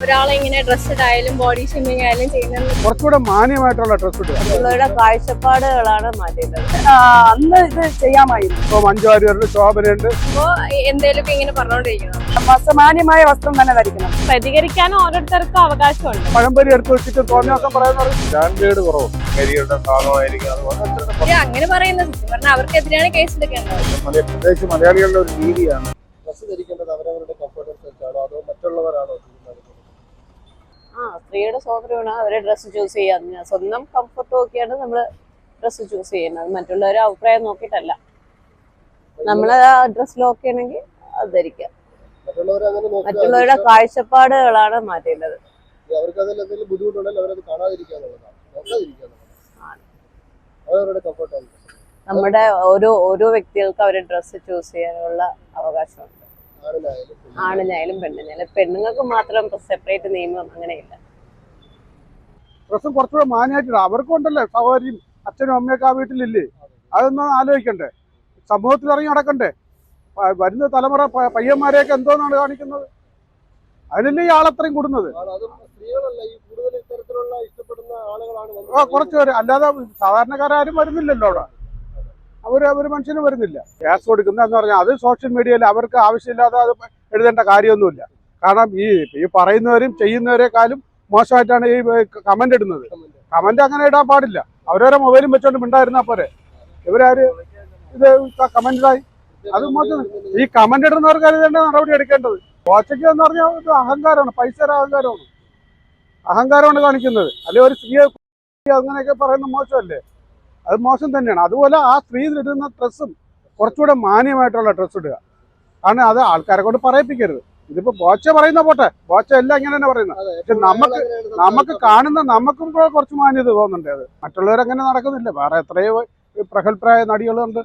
ഒരാളെ ഇങ്ങനെ ഡ്രസ്ഡ് ആയാലും ബോഡി ഷേമിങ് ആയാലും ചെയ്യുന്നത് കുറച്ചുകൂടെ മാന്യമായിട്ടുള്ള ഡ്രസ് ഇടുക. കാഴ്ചപ്പാടുകളാണ് മാറ്റേണ്ടത് അന്ന് ഇത് ചെയ്യാമായിരുന്നു. ഇപ്പൊ മഞ്ജു ശോഭനയുണ്ട്. അപ്പോ എന്തേലും ഇങ്ങനെ പറഞ്ഞോണ്ടിരിക്കണം അസമാന്യമായ വസ്ത്രം തന്നെ ധരിക്കണം. പ്രതികരിക്കാൻ ഓരോരുത്തർക്കും അവകാശമുണ്ട്. പഴംപൊരി എടുത്ത് വെച്ചിട്ട് തോന്നിയൊക്കെ പറയുന്നത്? സ്റ്റാൻഡേർഡ് കുറവ്. കരിയുടെ ഭാഗമായിരിക്കും. അങ്ങനെ പറയുന്നത്. പറഞ്ഞാൽ അവർക്കെതിരെയാണ് കേസ് എടുക്കേണ്ടത്. മലയ- പ്രത്യേകിച്ച് മലയാളികളുടെ ഒരു രീതിയാണ് ഡ്രസ് ധരിക്കേണ്ടത് അവരവരുടെ കംഫർട്ട് അനുസരിച്ചാണോ അതോ മറ്റുള്ളവരാണോ തീരുമാനിക്കുന്നത് ആ സ്ത്രീയുടെ സ്വാതന്ത്ര്യമാണ് അവരെ ഡ്രസ്സ് ചൂസ് ചെയ്യാൻ സ്വന്തം കംഫർട്ട് നോക്കിയാണ് നമ്മൾ ഡ്രസ്സ് ചൂസ് ചെയ്യുന്നത്. മറ്റുള്ളവരെ അഭിപ്രായം നോക്കിയിട്ടല്ല. നമ്മൾ ആ ഡ്രസ്സ് ഓക്കെ ആണെങ്കിൽ അത് ധരിക്കാം മറ്റുള്ളവരുടെ കാഴ്ചപ്പാടുകളാണ് മാറ്റേണ്ടത്. അവർക്ക് അതിൽ എന്തെങ്കിലും ബുദ്ധിമുട്ടുണ്ടെങ്കിൽ അവരത് നമ്മുടെ ഓരോ ഓരോ വ്യക്തികൾക്കും അവരെ ഡ്രസ്സ് ചൂസ് ചെയ്യാനുള്ള അവകാശമുണ്ട്. ആണിനായാലും പെണ്ണിനായാലും. പെണ്ണുങ്ങൾക്ക് മാത്രം സെപ്പറേറ്റ് നിയമം അങ്ങനെയില്ല. ഡ്രസ്സും കുറച്ചുകൂടെ മാന്യമായിട്ടില്ല അവർക്കും ഉണ്ടല്ലേ സഹോദരിയും അച്ഛനും അമ്മയൊക്കെ ആ വീട്ടിലില്ലേ? അതൊന്നും ആലോചിക്കണ്ടേ. സമൂഹത്തിൽ ഇറങ്ങി നടക്കണ്ടേ? വരുന്ന തലമുറ പയ്യന്മാരെയൊക്കെ എന്തോന്നാണ് കാണിക്കുന്നത്? അതിനല്ലേ ഈ ആളത്രയും കൂടുന്നത്. കുറച്ച് പേര്. അല്ലാതെ സാധാരണക്കാരും വരുന്നില്ലല്ലോ അവിടെ. അവർ അവർ മനുഷ്യന് വരുന്നില്ല. ഗ്യാസ് കൊടുക്കുന്ന എന്ന് പറഞ്ഞാൽ അത് സോഷ്യൽ മീഡിയയിൽ അവർക്ക് ആവശ്യമില്ലാതെ അത് എഴുതേണ്ട കാര്യമൊന്നുമില്ല. കാരണം ഈ ഈ പറയുന്നവരും ചെയ്യുന്നവരെക്കാളും മോശമായിട്ടാണ് ഈ കമന്റ് ഇടുന്നത്. കമന്റ് അങ്ങനെ ഇടാൻ പാടില്ല. അവരവരെ മൊബൈലും വെച്ചോണ്ട് മിണ്ടായിരുന്നാ പോരെ. ഇവരാര്? ഇത് കമന്റിലായി അത് മോശം ഈ കമന്റ് ഇടുന്നവർക്ക് അതിന്റെ നടപടി എടുക്കേണ്ടത്. കോച്ചയ്ക്ക് എന്ന് പറഞ്ഞാൽ ഇത് അഹങ്കാരമാണ്. പൈസയുടെ അഹങ്കാരമാണ്. അഹങ്കാരമാണ് കാണിക്കുന്നത്. അല്ലെ ഒരു സ്ത്രീയെ അങ്ങനെയൊക്കെ പറയുന്നത് മോശമല്ലേ? അത് മോശം തന്നെയാണ്. അതുപോലെ ആ സ്ത്രീ ഇടുന്ന ഡ്രസ്സും കുറച്ചുകൂടെ മാന്യമായിട്ടുള്ള ഡ്രസ്സ് ഇടുക. കാരണം അത് ആൾക്കാരെ കൊണ്ട് പറയിപ്പിക്കരുത്. ഇതിപ്പോ ബോച്ച പറയുന്ന പോട്ടെ ബോച്ച എല്ലാം ഇങ്ങനെ തന്നെ പറയുന്നത് പക്ഷെ നമുക്ക് നമുക്ക് കാണുന്ന നമുക്കും കുറച്ച് മാന്യത തോന്നുന്നുണ്ട് അത് മറ്റുള്ളവരങ്ങനെ നടക്കുന്നില്ല വേറെ എത്രയോ പ്രഗത്ഭരായ നടികളുണ്ട്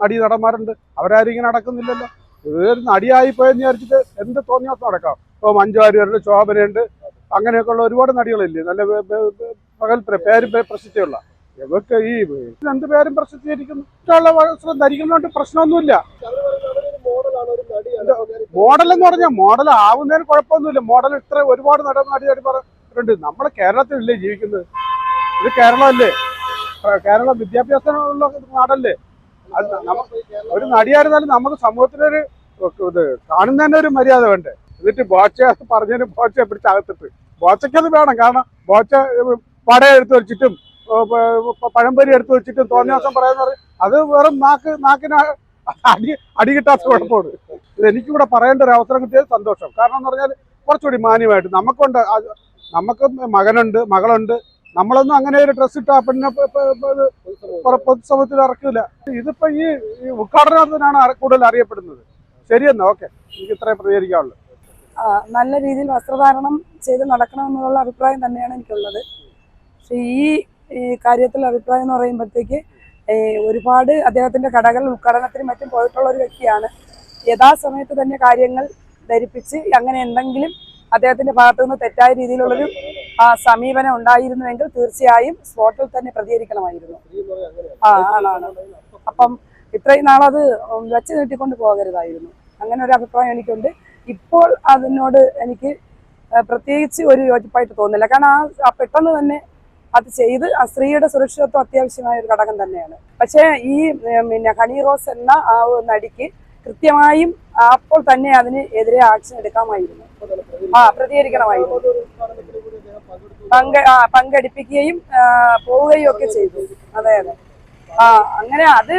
നടി നടന്മാരുണ്ട് അവരാരും ഇങ്ങനെ നടക്കുന്നില്ലല്ലോ ഇതൊരു നടിയായി പോയെന്ന് വിചാരിച്ചിട്ട് എന്ത് തോന്നിയാസം നടക്കാം ഇപ്പോൾ മഞ്ജുവാരിയുണ്ട് ശോഭനയുണ്ട് അങ്ങനെയൊക്കെയുള്ള ഒരുപാട് നടികളില്ലേ നല്ല പ്രഗത്ഭര പേര് പ്രസിദ്ധിയുള്ള ഇവർക്ക് ഈ രണ്ടുപേരും പ്രസിദ്ധീകരിക്കുന്നു. ഇഷ്ടമുള്ള വസ്ത്രം ധരിക്കുന്നതുകൊണ്ട് പ്രശ്നമൊന്നുമില്ല. മോഡൽ എന്ന് പറഞ്ഞാൽ മോഡൽ ആവുന്നതിന് കുഴപ്പമൊന്നുമില്ല. മോഡൽ ഇത്ര ഒരുപാട് നട നടിയായിട്ട് പറഞ്ഞിട്ടുണ്ട് നമ്മുടെ കേരളത്തിലല്ലേ ജീവിക്കുന്നത്? ഇത് കേരളമല്ലേ? കേരള വിദ്യാഭ്യാസമുള്ള നാടല്ലേ? അത് ഒരു നടിയായിരുന്നാലും നമുക്ക് സമൂഹത്തിനൊരു ഇത് കാണുന്നതന്നെ ഒരു മര്യാദ വേണ്ടേ? എന്നിട്ട് ബോച്ച പറഞ്ഞതിന് ബോച്ച പിടിച്ച് അകത്തിട്ട്. ബോച്ചയ്ക്കത് വേണം. കാരണം ബോച്ച പടയെടുത്ത് വെച്ചിട്ടും പഴംപൊരി എടുത്തു വെച്ചിട്ടും തോന്നിയാസം പറയുന്നത് അത് വെറും നാക്ക് നാക്കിന് അടി അടി കിട്ടാത്ത കുഴപ്പമാണ് എനിക്കിവിടെ പറയേണ്ട ഒരു അവസരം കിട്ടിയത് സന്തോഷം. കാരണം എന്ന് പറഞ്ഞാൽ കുറച്ചുകൂടി മാന്യമായിട്ട് നമുക്കുണ്ട്. നമുക്ക് മകനുണ്ട് മകളുണ്ട്. നമ്മളൊന്നും അങ്ങനെ ഒരു ഡ്രസ്സ് ഇട്ടാ പിന്നെ പെണ്ണിനെ പൊതുസമൂഹത്തിൽ ഇറക്കില്ല. ഇതിപ്പോ ഈ ഉദ്ഘാടനത്തിനാണ് കൂടുതൽ അറിയപ്പെടുന്നത്. ശരിയെന്നാ ഓക്കെ. എനിക്ക് ഇത്രയും പ്രതികരിക്കാനുള്ളൂ. നല്ല രീതിയിൽ വസ്ത്രധാരണം ചെയ്ത് നടക്കണമെന്നുള്ള അഭിപ്രായം തന്നെയാണ് എനിക്കുള്ളത്. പക്ഷെ ഈ ഈ കാര്യത്തിൽ അഭിപ്രായം എന്ന് പറയുമ്പോഴത്തേക്ക് ഒരുപാട് അദ്ദേഹത്തിന്റെ കടകൾ ഉദ്ഘാടനത്തിനും മറ്റും പോയിട്ടുള്ള ഒരു വ്യക്തിയാണ്. യഥാസമയത്ത് തന്നെ കാര്യങ്ങൾ ധരിപ്പിച്ച് അങ്ങനെ എന്തെങ്കിലും അദ്ദേഹത്തിന്റെ ഭാഗത്തു നിന്ന് തെറ്റായ രീതിയിലുള്ളൊരു സമീപനം ഉണ്ടായിരുന്നുവെങ്കിൽ തീർച്ചയായും സ്പോട്ടിൽ തന്നെ പ്രതികരിക്കണമായിരുന്നു. ആ ആണാണ് അപ്പം ഇത്രയും നാളത് വെച്ച് നീട്ടിക്കൊണ്ട് പോകരുതായിരുന്നു. അങ്ങനെ ഒരു അഭിപ്രായം എനിക്കുണ്ട്. ഇപ്പോൾ അതിനോട് എനിക്ക് പ്രത്യേകിച്ച് ഒരു യോജിപ്പായിട്ട് തോന്നുന്നില്ല. കാരണം ആ പെട്ടെന്ന് തന്നെ അത് ചെയ്ത് ആ സ്ത്രീയുടെ സുരക്ഷിതത്വം അത്യാവശ്യമായ ഒരു ഘടകം തന്നെയാണ്. പക്ഷേ ഈ പിന്നെ ഹണി റോസ് എന്ന ആ നടിക്ക് കൃത്യമായും അപ്പോൾ തന്നെ അതിന് എതിരെ ആക്ഷൻ എടുക്കാമായിരുന്നു. ആ പ്രതികരിക്കണമായിരുന്നു. പങ്ക ആ പങ്കെടുപ്പിക്കുകയും പോവുകയും ഒക്കെ ചെയ്തു. അതെ അതെ. ആ അങ്ങനെ അത്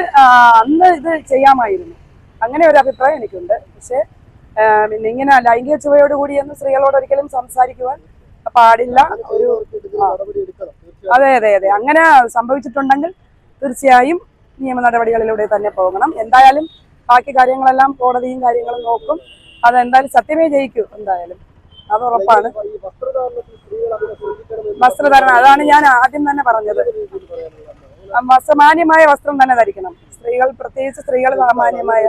അന്ന് ഇത് ചെയ്യാമായിരുന്നു. അങ്ങനെ ഒരു അഭിപ്രായം എനിക്കുണ്ട്. പക്ഷേ പിന്നെ ഇങ്ങനെ ലൈംഗിക ചുവയോടുകൂടി എന്ന് സ്ത്രീകളോട് ഒരിക്കലും സംസാരിക്കുവാൻ പാടില്ല. ഒരു അതെ അതെ അതെ. അങ്ങനെ സംഭവിച്ചിട്ടുണ്ടെങ്കിൽ തീർച്ചയായും നിയമ നടപടികളിലൂടെ തന്നെ പോകണം. എന്തായാലും ബാക്കി കാര്യങ്ങളെല്ലാം കോടതിയും കാര്യങ്ങളും നോക്കും. അതെന്തായാലും സത്യമേ ജയിക്കൂ എന്തായാലും. അത് ഉറപ്പാണ്. വസ്ത്രധാരണം അതാണ് ഞാൻ ആദ്യം തന്നെ പറഞ്ഞത്. വസ്ത്രമാന്യമായ വസ്ത്രം തന്നെ ധരിക്കണം. സ്ത്രീകൾ പ്രത്യേകിച്ച് സ്ത്രീകൾ സാമാന്യമായ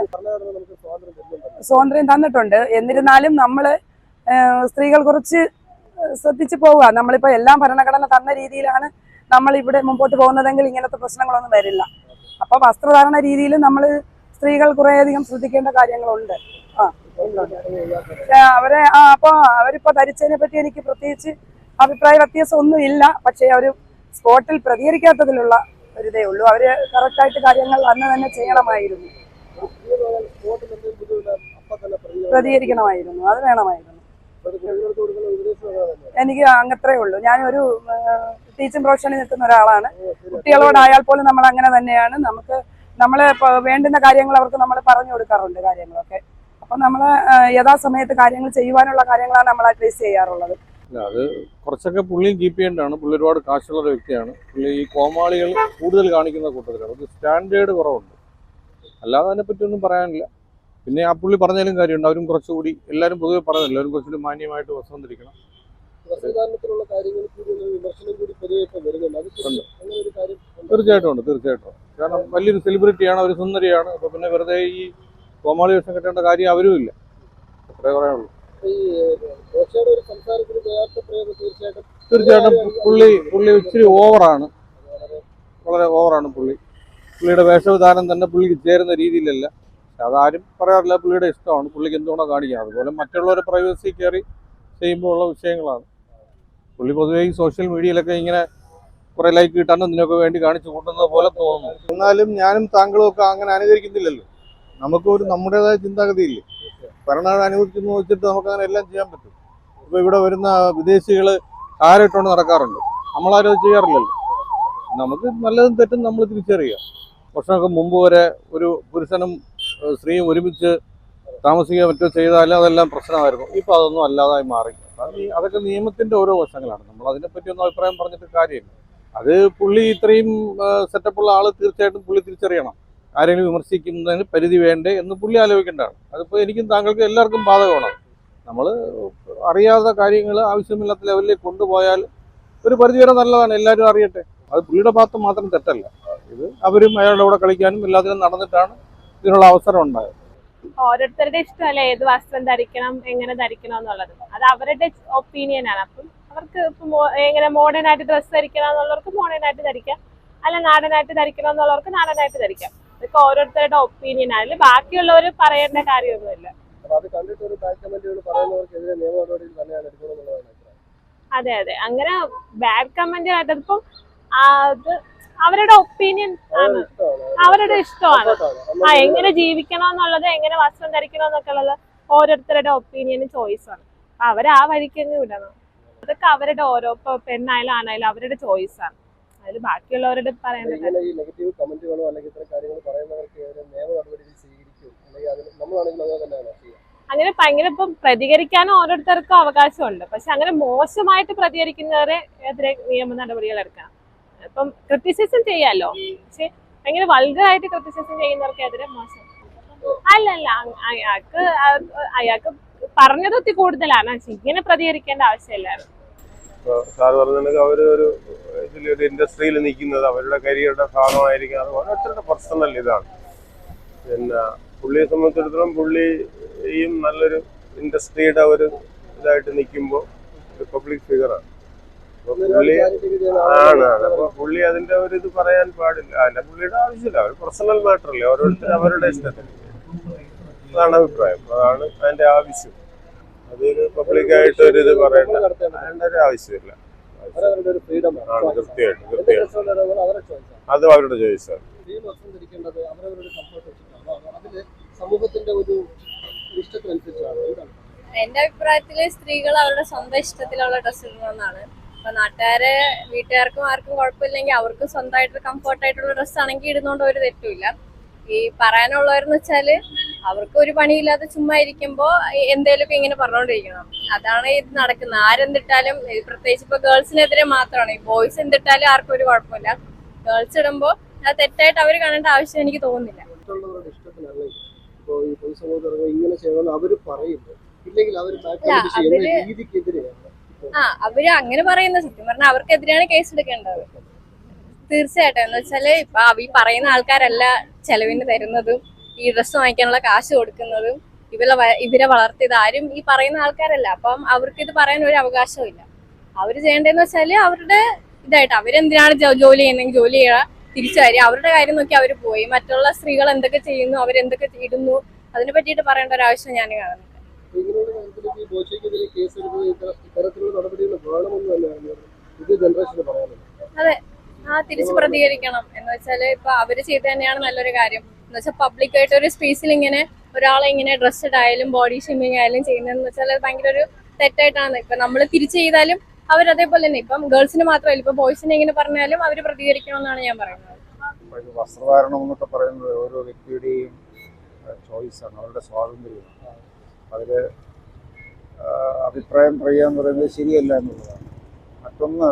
സ്വാതന്ത്ര്യം തന്നിട്ടുണ്ട്. എന്നിരുന്നാലും നമ്മൾ സ്ത്രീകൾ കുറച്ച് ശ്രദ്ധിച്ചു പോവുക. നമ്മളിപ്പോ എല്ലാം ഭരണഘടന തന്ന രീതിയിലാണ് നമ്മൾ ഇവിടെ മുമ്പോട്ട് പോകുന്നതെങ്കിൽ ഇങ്ങനത്തെ പ്രശ്നങ്ങളൊന്നും വരില്ല. അപ്പൊ വസ്ത്രധാരണ രീതിയിൽ നമ്മൾ സ്ത്രീകൾ കുറേയധികം ശ്രദ്ധിക്കേണ്ട കാര്യങ്ങളുണ്ട്. ആ അവരെ ആ അപ്പൊ അവരിപ്പോ ധരിച്ചതിനെ പറ്റി എനിക്ക് പ്രത്യേകിച്ച് അഭിപ്രായ വ്യത്യാസം ഒന്നും ഇല്ല. പക്ഷെ അവർ സ്പോട്ടിൽ പ്രതികരിക്കാത്തതിലുള്ള ഒരിതേ ഉള്ളൂ. അവർ കറക്റ്റായിട്ട് കാര്യങ്ങൾ അന്ന് തന്നെ ചെയ്യണമായിരുന്നു. പ്രതികരിക്കണമായിരുന്നു. അത് വേണമായിരുന്നു. എനിക്ക് അങ്ങത്രേ ഉള്ളൂ. ഞാനൊരു ടീച്ചിങ് പ്രൊഫഷനിൽ നിൽക്കുന്ന ഒരാളാണ്. കുട്ടികളോടായാൽ പോലും നമ്മൾ അങ്ങനെ തന്നെയാണ്. നമുക്ക് നമ്മൾ വേണ്ടുന്ന കാര്യങ്ങൾ അവർക്ക് നമ്മൾ പറഞ്ഞു കൊടുക്കാറുണ്ട് കാര്യങ്ങളൊക്കെ. അപ്പം നമ്മൾ യഥാസമയത്ത് കാര്യങ്ങൾ ചെയ്യുവാനുള്ള കാര്യങ്ങളാണ് നമ്മൾ അഡ്വൈസ് ചെയ്യാറുള്ളത്. അത് കുറച്ചൊക്കെ പുള്ളിയും കീപ്പ് ചെയ്യേണ്ടതാണ്. പുള്ളി ഒരുപാട് കാശുള്ള ഒരു വ്യക്തിയാണ്. പുള്ളി ഈ കോമാളികൾ കൂടുതൽ കാണിക്കുന്ന കൂട്ടത്തിലാണ്. അത് സ്റ്റാൻഡേർഡ് കുറവുണ്ട്. അല്ലാതെ അതിനെപ്പറ്റി ഒന്നും പറയാനില്ല. പിന്നെ ആ പുള്ളി പറഞ്ഞാലും കാര്യമുണ്ട്. അവരും കുറച്ചുകൂടി എല്ലാവരും പൊതുവെ പറഞ്ഞു എല്ലാവരും കുറച്ചുകൂടി മാന്യമായിട്ട് വസ്ത്രം ധരിക്കണം. വസ്ത്രധാരണത്തിലുള്ള കാര്യങ്ങൾ കൂടി ഒരു വിമർശനം കൂടി പൊതുവെ ഇപ്പൊ വരുന്നുണ്ട്. ഒരു. തീർച്ചയായിട്ടും ഉണ്ട്. തീർച്ചയായിട്ടും കാരണം വലിയൊരു സെലിബ്രിറ്റിയാണ് അവർ സുന്ദരിയാണ്. അപ്പോൾ പിന്നെ വെറുതെ ഈ കോമാളി വേഷം കെട്ടേണ്ട കാര്യം അവരും ഇല്ല. അത്രേ പറയാനുള്ളൂ. ഒരു തീർച്ചയായിട്ടും പുള്ളി പുള്ളി ഇച്ചിരി ഓവറാണ്. വളരെ ഓവറാണ് പുള്ളി. പുള്ളിയുടെ വേഷവിധാനം തന്നെ പുള്ളിക്ക് ചേരുന്ന രീതിയിലല്ല. പക്ഷെ അതാരും പറയാറില്ല പുള്ളിയുടെ ഇഷ്ടമാണ്. പുള്ളിക്ക് എന്തുകൊണ്ടോ കാണിക്കുക അതുപോലെ മറ്റുള്ളവരെ പ്രൈവസി കയറി ചെയ്യുമ്പോൾ ഉള്ള വിഷയങ്ങളാണ്. പുള്ളി പൊതുവേ ഈ സോഷ്യൽ മീഡിയയിലൊക്കെ ഇങ്ങനെ കുറെ ലൈക്ക് കിട്ടാനും ഇതിനൊക്കെ വേണ്ടി കാണിച്ചു കൂട്ടുന്നത് പോലെ തോന്നുന്നു. എന്നാലും ഞാനും താങ്കളും ഒക്കെ അങ്ങനെ അനുകരിക്കുന്നില്ലല്ലോ. നമുക്കൊരു നമ്മുടേതായ ചിന്താഗതിയില്ലേ? ഭരണഘടന അനുവദിക്കുന്നു വെച്ചിട്ട് നമുക്ക് അങ്ങനെ എല്ലാം ചെയ്യാൻ പറ്റും. ഇപ്പൊ ഇവിടെ വരുന്ന വിദേശികൾ ആരിട്ടുകൊണ്ട് നടക്കാറുണ്ട്? നമ്മളാരും ചെയ്യാറില്ലല്ലോ. നമുക്ക് നല്ലതും തെറ്റും നമ്മൾ തിരിച്ചറിയുക വർഷങ്ങൾക്ക് മുമ്പ് വരെ ഒരു പുരുഷനും സ്ത്രീയും ഒരുമിച്ച് താമസിക്കുക മറ്റോ ചെയ്താൽ അതെല്ലാം പ്രശ്നമായിരുന്നു ഇപ്പോൾ അതൊന്നും അല്ലാതായി മാറി. അതൊക്കെ നിയമത്തിന്റെ ഓരോ വശങ്ങളാണ്. നമ്മൾ അതിനെപ്പറ്റി ഒന്നും അഭിപ്രായം പറഞ്ഞിട്ട് കാര്യമില്ല. അത് പുള്ളി ഇത്രയും സെറ്റപ്പുള്ള ആൾ തീർച്ചയായിട്ടും പുള്ളി തിരിച്ചറിയണം. ആരെങ്കിലും വിമർശിക്കുന്നതിന് പരിധി വേണ്ടേ എന്ന് പുള്ളി ആലോചിക്കേണ്ടതാണ്. അതിപ്പോൾ എനിക്കും താങ്കൾക്കും എല്ലാവർക്കും ബാധകമാണ്. നമ്മൾ അറിയാത്ത കാര്യങ്ങൾ ആവശ്യമില്ലാത്ത ലെവലിൽ കൊണ്ടുപോയാൽ ഒരു പരിധി വരെ നല്ലതാണ്. എല്ലാവരും അറിയട്ടെ. അത് പുള്ളിയുടെ ഭാഗത്ത് മാത്രം തെറ്റല്ല. ഇത് അവരും അയാളുടെ കൂടെ കളിക്കാനും എല്ലാത്തിനും നടന്നിട്ടാണ് ഇതിനുള്ള അവസരം ഉണ്ടായത് ഓരോരുത്തരുടെ ഇഷ്ടമല്ലേ? ഏത് വസ്ത്രം ധരിക്കണം എങ്ങനെ ധരിക്കണം എന്നുള്ളത്. അത് അവരുടെ ഒപ്പീനിയൻ ആണ്. അപ്പം അവർക്ക് എങ്ങനെ മോഡേൺ ആയിട്ട് ഡ്രസ്സ് ധരിക്കണം എന്നുള്ളവർക്ക് മോഡേൺ ആയിട്ട് ധരിക്കാം. അല്ല നാടനായിട്ട് ധരിക്കണം എന്നുള്ളവർക്ക് നാടനായിട്ട് ധരിക്കാം. ഇതൊക്കെ ഓരോരുത്തരുടെ ഒപ്പീനിയൻ ആണ്. ബാക്കിയുള്ളവർ പറയേണ്ട കാര്യമൊന്നുമില്ല. അത് അതെ അതെ. അങ്ങനെ ബാഡ് കമന്റ് ആയിട്ട് ഇപ്പം അത് അവരുടെ ഒപ്പീനിയൻ ആണ്. അവരുടെ ഇഷ്ടമാണ്. ആ എങ്ങനെ ജീവിക്കണം എന്നുള്ളത് എങ്ങനെ വസ്ത്രം ധരിക്കണം എന്നൊക്കെ ഉള്ളത് ഓരോരുത്തരുടെ ഒപ്പീനിയനും ചോയ്സാണ് ആണ്. അവർ ആ വഴിക്ക് തന്നെ വിടണം. അതൊക്കെ അവരുടെ ഓരോ ഇപ്പൊ പെണ്ണായാലും ആണായാലും അവരുടെ ആണ്. അതിൽ ബാക്കിയുള്ളവരുടെ അങ്ങനെ ഭയങ്കര ഇപ്പം പ്രതികരിക്കാനും ഓരോരുത്തർക്കും അവകാശമുണ്ട്. പക്ഷെ അങ്ങനെ മോശമായിട്ട് പ്രതികരിക്കുന്നവരെ എതിരെ നിയമ നടപടികൾ എടുക്കണം. ഇപ്പം ക്രിറ്റിസിസം ചെയ്യാലോ? പക്ഷെ ഭയങ്കര വൾഗറായിട്ട് ക്രിറ്റിസിസം ചെയ്യുന്നവർക്കെതിരെ മോശം. അല്ല അല്ല അയാൾക്ക് അയാൾക്ക് പറഞ്ഞതൊത്തി കൂടുതലാണ്. ഇങ്ങനെ പ്രതികരിക്കേണ്ട ആവശ്യമില്ലായിരുന്നു സാർ പറഞ്ഞിട്ടുണ്ടെങ്കിൽ അവർ ഒരു ഇൻഡസ്ട്രിയിൽ നിൽക്കുന്നത് അവരുടെ കരിയറുടെ ഭാഗമായിരിക്കും. അത് ഓരോരുത്തരുടെ പേഴ്സണൽ ഇതാണ്. പിന്നെ പുള്ളിയെ സംബന്ധിച്ചിടത്തോളം പുള്ളിയും നല്ലൊരു ഇൻഡസ്ട്രിയുടെ ഒരു ഇതായിട്ട് നിൽക്കുമ്പോൾ പബ്ലിക് ഫിഗറാണ് പുള്ളി ആണ് അപ്പൊ പുള്ളി അതിന്റെ ഒരു ഇത് പറയാൻ പാടില്ല. അല്ല പുള്ളിയുടെ ആവശ്യമില്ല. അവർ പേഴ്സണൽ മാറ്റർ അല്ലേ? ഓരോരുത്തർ അവരുടെ ഇഷ്ടത്തിന്. അതാണ് അഭിപ്രായം. അതാണ് അതിന്റെ ആവശ്യം. അതൊരു പബ്ലിക്കായിട്ട് ഒരു ഇത് പറയണ്ട. അതിന്റെ ഒരു ആവശ്യമില്ല. ആണ്. തീർച്ചയായിട്ടും തീർച്ചയായിട്ടും അത് അവരുടെ ചോയ്സാണ് സമൂഹത്തിന്റെ ഒരു ഇഷ്ടത്തിനനുസരിച്ചാണ്. എന്റെ അഭിപ്രായത്തിൽ സ്ത്രീകൾ അവരുടെ സ്വന്തം ഇഷ്ടത്തിലുള്ള ഡ്രസ്സ് ഇടണമെന്നാണ്. അപ്പൊ നാട്ടുകാരെ വീട്ടുകാർക്കും ആർക്കും കുഴപ്പമില്ലെങ്കിൽ അവർക്ക് സ്വന്തമായിട്ട് കംഫർട്ട് ആയിട്ടുള്ള ഡ്രസ്സ് ആണെങ്കിൽ ഇടുന്നോണ്ട് ഒരു തെറ്റുമില്ല. ഈ പറയാനുള്ളവരെന്ന് വെച്ചാൽ അവർക്ക് ഒരു പണിയില്ലാതെ ചുമ്മാ ഇരിക്കുമ്പോ എന്തേലൊക്കെ ഇങ്ങനെ പറഞ്ഞോണ്ടിരിക്കണം. അതാണ് ഇത് നടക്കുന്നത്. ആരെന്തിട്ടാലും പ്രത്യേകിച്ച് ഇപ്പൊ ഗേൾസിനെതിരെ മാത്രമാണ്. ഈ ബോയ്സ് എന്തിട്ടാലും ആർക്കും ഒരു കുഴപ്പമില്ല. ഗേൾസ് ഇടുമ്പോ അത് തെറ്റായിട്ട് അവർ കാണേണ്ട ആവശ്യം എനിക്ക് തോന്നുന്നില്ല. ഇങ്ങനെ ചെയ്യണമെന്ന് ഇല്ലെങ്കിൽ അവർ അവർ രീതിക്കെതിരെയാണ്. ആ അവർ അങ്ങനെ പറയുന്ന സത്യം പറഞ്ഞാൽ അവർക്കെതിരെയാണ് കേസ് എടുക്കേണ്ടത് തീർച്ചയായിട്ടും. എന്ന് വെച്ചാൽ ഇപ്പൊ ഈ പറയുന്ന ആൾക്കാരല്ല ചെലവിന് തരുന്നതും ഈ ഡ്രസ്സ് വാങ്ങിക്കാനുള്ള കാശ് കൊടുക്കുന്നതും ഇവരെ ഇവരെ വളർത്തിയത് ആരും ഈ പറയുന്ന ആൾക്കാരല്ല. അപ്പം അവർക്ക് ഇത് പറയാൻ ഒരു അവകാശവും ഇല്ല. അവർ ചെയ്യേണ്ടതെന്ന് വെച്ചാൽ അവരുടെ ഇതായിട്ട് അവരെന്തിനാണ് ജോലി ചെയ്യുന്നെങ്കിൽ ജോലി ചെയ്യുക തിരിച്ചു വരിക. അവരുടെ കാര്യം നോക്കി അവർ പോയി. മറ്റുള്ള സ്ത്രീകൾ എന്തൊക്കെ ചെയ്യുന്നു? അവരെന്തൊക്കെ ഇടുന്നു? അതിനെ പറ്റിയിട്ട് പറയേണ്ട ഒരു ആവശ്യം ഞാൻ അപ്പൊ ഇങ്ങനെയുള്ള കാര്യത്തിലേക്ക് ഈ ബോച്ചയ്ക്കെതിരെ കേസ് എടുത്തത് ഇത്തര- ഇത്തരത്തിലുള്ള നടപടികൾ വേണമെന്ന് തന്നെയാണ് പുതിയ ജനറേഷന് പറയാനുള്ളത്. ആ തിരിച്ചു പ്രതികരിക്കണം. എന്ന് വെച്ചാൽ ഇപ്പൊ അവർ ചെയ്ത് തന്നെയാണ് നല്ലൊരു കാര്യം. എന്ന് വെച്ചാൽ പബ്ലിക് ആയിട്ട് ഒരു സ്പേസിൽ ഇങ്ങനെ ഒരാളെ ഇങ്ങനെ ഡ്രസ്ഡ് ആയാലും ബോഡി ഷേമിങ് ആയാലും ചെയ്യുന്നതെന്ന് വെച്ചാൽ അത് ഭയങ്കര ഒരു തെറ്റായിട്ടാണ്. ഇപ്പൊ നമ്മൾ തിരിച്ചു ചെയ്താലും അവർ അതേപോലെ തന്നെ. ഇപ്പം ഗേൾസിന് മാത്രമല്ല ഇപ്പൊ ബോയ്സിനെ ഇങ്ങനെ പറഞ്ഞാലും അവർ പ്രതികരിക്കണമെന്നാണ് ഞാൻ പറയുന്നത്. വസ്ത്രധാരണം എന്നൊക്കെ പറയുന്നത് ഓരോ വ്യക്തിയുടെയും ചോയ്സാണ് അവരുടെ സ്വാതന്ത്ര്യമാണ് അതിൽ അഭിപ്രായം പറയുക എന്ന് പറയുന്നത് ശരിയല്ല എന്നുള്ളതാണ്. മറ്റൊന്ന്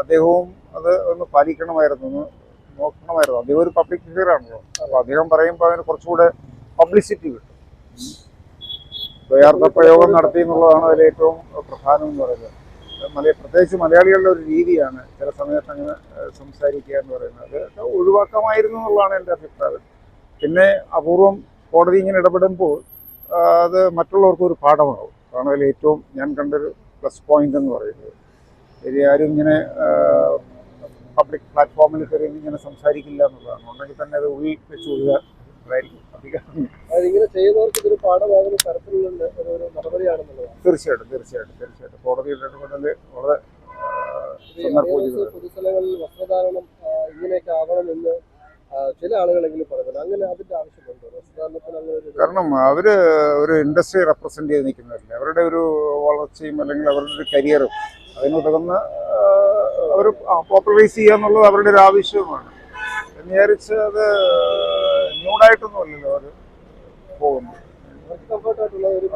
അദ്ദേഹവും അത് ഒന്ന് പാലിക്കണമായിരുന്നു ഒന്ന് നോക്കണമായിരുന്നു. അദ്ദേഹം ഒരു പബ്ലിക് ഫിഗർ ഫിഗറാണല്ലോ അപ്പോൾ അദ്ദേഹം പറയുമ്പോൾ അതിന് കുറച്ചുകൂടെ പബ്ലിസിറ്റി കിട്ടും. ദ്വയാർത്ഥ പ്രയോഗം നടത്തി എന്നുള്ളതാണ് അതിൽ ഏറ്റവും പ്രധാനം എന്ന് പറയുന്നത്. മലയ പ്രത്യേകിച്ച് മലയാളികളുടെ ഒരു രീതിയാണ് ചില സമയത്ത് അങ്ങനെ സംസാരിക്കുക എന്ന് പറയുന്നത്. അത് ഒഴിവാക്കാമായിരുന്നു എന്നുള്ളതാണ് എന്റെ അഭിപ്രായം. പിന്നെ അപൂർവം കോടതി ഇങ്ങനെ ഇടപെടുമ്പോൾ അത് മറ്റുള്ളവർക്ക് ഒരു പാഠമാകും കാരണം അതിൽ ഏറ്റവും ഞാൻ കണ്ടൊരു പ്ലസ് പോയിന്റ് എന്ന് പറയുന്നത്. ശരി ആരും ഇങ്ങനെ പബ്ലിക് പ്ലാറ്റ്ഫോമിൽ കയറി ഇങ്ങനെ സംസാരിക്കില്ല എന്നുള്ളതാണ്. ഉണ്ടെങ്കിൽ തന്നെ അത് ഉള്ളിൽ വെച്ച് കൊടുക്കുക അതായിരിക്കും ഇങ്ങനെ ചെയ്യുന്നവർക്ക് ഇതൊരു പാഠമാകുന്ന തരത്തിലുള്ള ഒരു നടപടിയാണെന്നുള്ളതാണ്. തീർച്ചയായിട്ടും തീർച്ചയായിട്ടും തീർച്ചയായിട്ടും. കോടതിയുടെ ഇടപെടൽ വളരെ സന്ദർഭോചിതമാണ് പൊതുസ്ഥലങ്ങളിൽ വസ്ത്രധാരണം ഇങ്ങനെയൊക്കെ ആവണമെന്ന് ആ, ചില ആളുകളെങ്കിലും പറയുന്നത് അങ്ങനെ അതിന്റെ ആവശ്യമുണ്ടോ? കാരണം അവർ ഒരു ഇൻഡസ്ട്രി റെപ്രസെന്റ് ചെയ്ത് നിൽക്കുന്നവരല്ലേ? അവരുടെ ഒരു വളർച്ചയും അല്ലെങ്കിൽ അവരുടെ ഒരു കരിയറും അതിനുതകുന്ന അവർ പോപ്പുലറൈസ് ചെയ്യുക എന്നുള്ളത് അവരുടെ ഒരു ആവശ്യവുമാണ്. എന്ന് വിചാരിച്ച് അത് ന്യൂഡായിട്ടൊന്നും അല്ലല്ലോ അവർ പോകുന്നു കംഫർട്ടായിട്ടുള്ള ഒരു